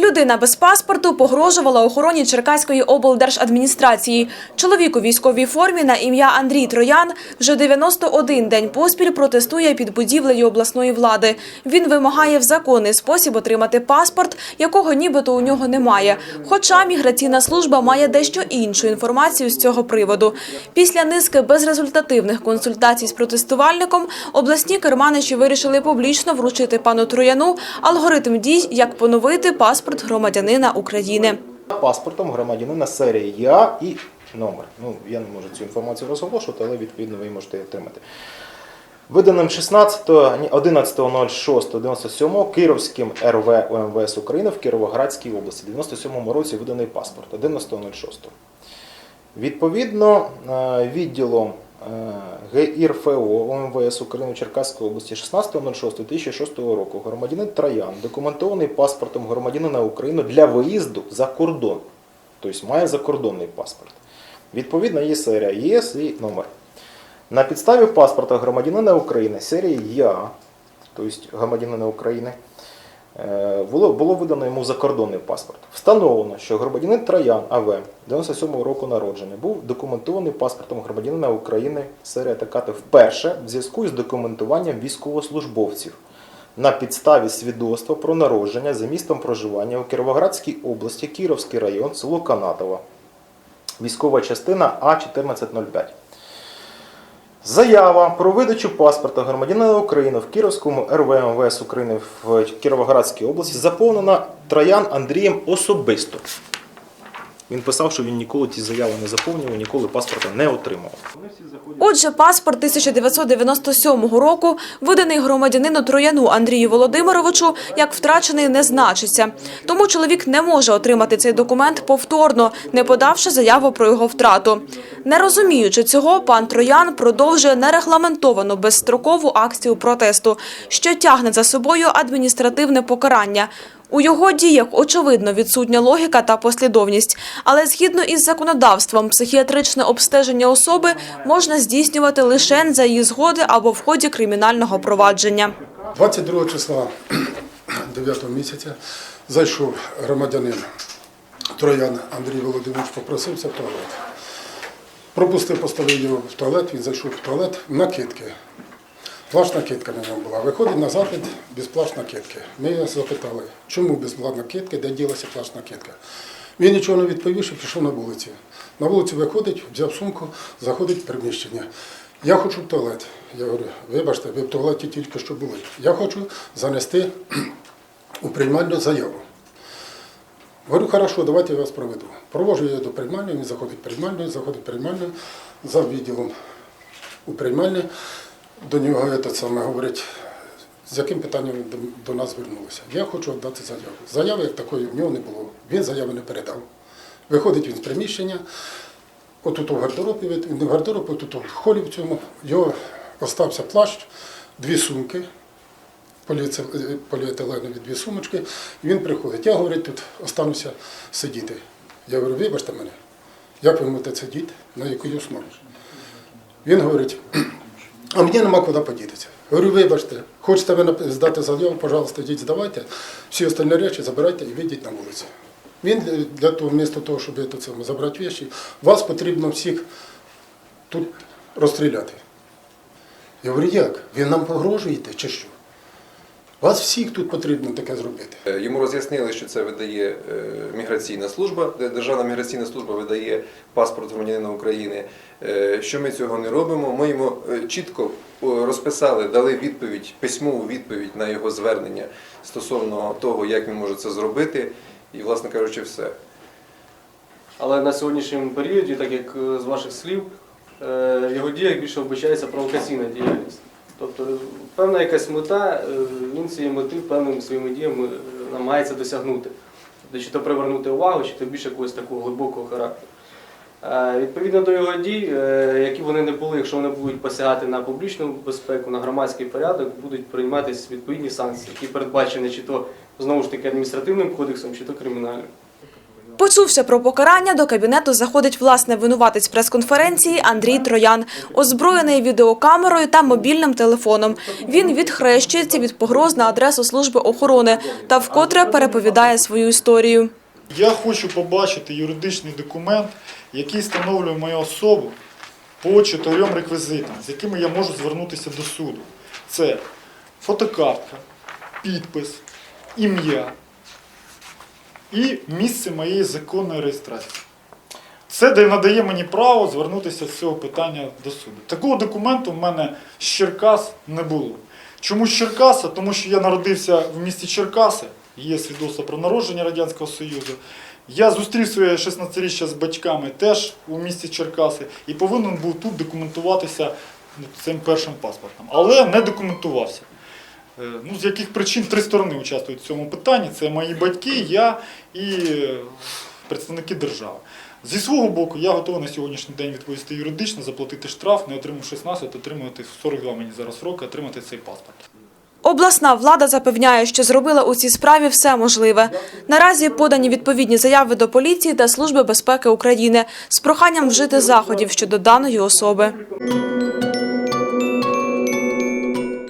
Людина без паспорту погрожувала охороні Черкаської облдержадміністрації. Чоловік у військовій формі на ім'я Андрій Троян вже 91 день поспіль протестує під будівлею обласної влади. Він вимагає в законний спосіб отримати паспорт, якого нібито у нього немає. Хоча міграційна служба має дещо іншу інформацію з цього приводу. Після низки безрезультативних консультацій з протестувальником обласні керманичі вирішили публічно вручити пану Трояну алгоритм дій, як поновити паспорт громадянина України. паспортом громадянина серії Я і номер. Ну, я не можу цю інформацію розголошувати, але відповідно ви її можете отримати. Виданим 16 ні, 11.06.97 Кировським РВ УМВС України в Кіровоградській області. В 97 році виданий паспорт 11.06. Відповідно, е, відділом ГІРФО ОМВС України в Черкаській області 16.06.2006 року громадянин Троян документований паспортом громадянина України для виїзду за кордон. Тобто має закордонний паспорт. Відповідно, є серія ЄС і номер. На підставі паспорта громадянина України серії Я, тобто громадянина України, е, було, було видано йому закордонний паспорт. Встановлено, що громадянин Троян АВ 97-го року народження був документований паспортом громадянина України серія така вперше в зв'язку з документуванням військовослужбовців на підставі свідоцтва про народження за містом проживання у Кіровоградській області, Кіровський район, село Канатово, військова частина А1405. Заява про видачу паспорта громадянина України в Кіровському РВМВС України в Кіровоградській області заповнена Троян Андрієм особисто. Він писав, що він ніколи ці заяви не заповнював, ніколи паспорта не отримав. Отже, паспорт 1997 року, виданий громадянину Трояну Андрію Володимировичу, як втрачений не значиться. Тому чоловік не може отримати цей документ повторно, не подавши заяву про його втрату. Не розуміючи цього, пан Троян продовжує нерегламентовану безстрокову акцію протесту, що тягне за собою адміністративне покарання. У його діях очевидно відсутня логіка та послідовність, але згідно із законодавством, психіатричне обстеження особи можна здійснювати лише за її згоди або в ході кримінального провадження. 22 числа 9 місяця зайшов громадянин Троян Андрій Володимирович, попросився в туалет. Пропустив, поставив його в туалет, він зайшов в туалет накидки. Плащ накидка на ньому була. Виходить на запит без плащ накидки. Ми запитали, чому без плащ накидки, де ділася плащ накидка. Він нічого не відповів, що пішов на вулицю. На вулицю виходить, взяв сумку, заходить в приміщення. Я хочу в туалет. Я говорю, вибачте, ви в туалеті тільки що були. Я хочу занести у приймальну заяву. Говорю, хорошо, давайте я вас проведу. Провожу я до приймальної, він заходить в приймальну, заходить в приймальну, за відділом у приймальні. До нього этот саме говорить, з яким питанням ви до, нас звернулися. Я хочу віддати заяву. Заяви як такої в нього не було. Він заяви не передав. Виходить він з приміщення, отут у гардеробі, не в гардероб, отут в холі в цьому, його остався плащ, дві сумки, поліетиленові дві сумочки, і він приходить. Я, говорить, тут остануся сидіти. Я говорю, вибачте мене, як ви можете сидіти, на якій основі? Він говорить, а мені нема куди подітися. Говорю, вибачте, хочете ви здати заяву, пожалуйста, йдіть, здавайте, всі остальні речі забирайте і вийдіть на вулицю. Він для- того, вмісто того, щоб це забрати речі, вас потрібно всіх тут розстріляти. Я говорю, як? Ви нам погрожуєте чи що? Вас всіх тут потрібно таке зробити. Е, Йому роз'яснили, що це видає е, міграційна служба, Державна міграційна служба видає паспорт громадянина України. Е, Що ми цього не робимо? Ми йому чітко розписали, дали відповідь, письмову відповідь на його звернення стосовно того, як він може це зробити, і, власне кажучи, все. Але на сьогоднішньому періоді, так як з ваших слів, в його діях більше вбачається провокаційна діяльність. Тобто певна якась мета, е, він цієї мети певними своїми діями е, намагається досягнути. Тобто, чи то привернути увагу, чи то більше якогось такого глибокого характеру. Е, Відповідно до його дій, які вони не були, якщо вони будуть посягати на публічну безпеку, на громадський порядок, будуть прийматися відповідні санкції, які передбачені чи то знову ж таки адміністративним кодексом, чи то кримінальним. Почувши про покарання, до кабінету заходить власне винуватець прес-конференції Андрій Троян, озброєний відеокамерою та мобільним телефоном. Він відхрещується від погроз на адресу служби охорони та вкотре переповідає свою історію. Я хочу побачити юридичний документ, який встановлює мою особу по чотирьом реквізитам, з якими я можу звернутися до суду. Це фотокартка, підпис, ім'я і місце моєї законної реєстрації. Це надає мені право звернутися з цього питання до суду. Такого документу в мене з Черкас не було. Чому з Черкаса? Тому що я народився в місті Черкаси, є свідоцтво про народження Радянського Союзу. Я зустрів своє 16-річчя з батьками теж у місті Черкаси і повинен був тут документуватися цим першим паспортом. Але не документувався. Е, Ну, з яких причин три сторони участвують в цьому питанні: це мої батьки, я і представники держави. Зі свого боку, я готовий на сьогоднішній день відповісти юридично, заплатити штраф, не отримав 16, отримати 42 мені зараз роки, отримати цей паспорт. Обласна влада запевняє, що зробила у цій справі все можливе. Наразі подані відповідні заяви до поліції та Служби безпеки України з проханням вжити заходів щодо даної особи.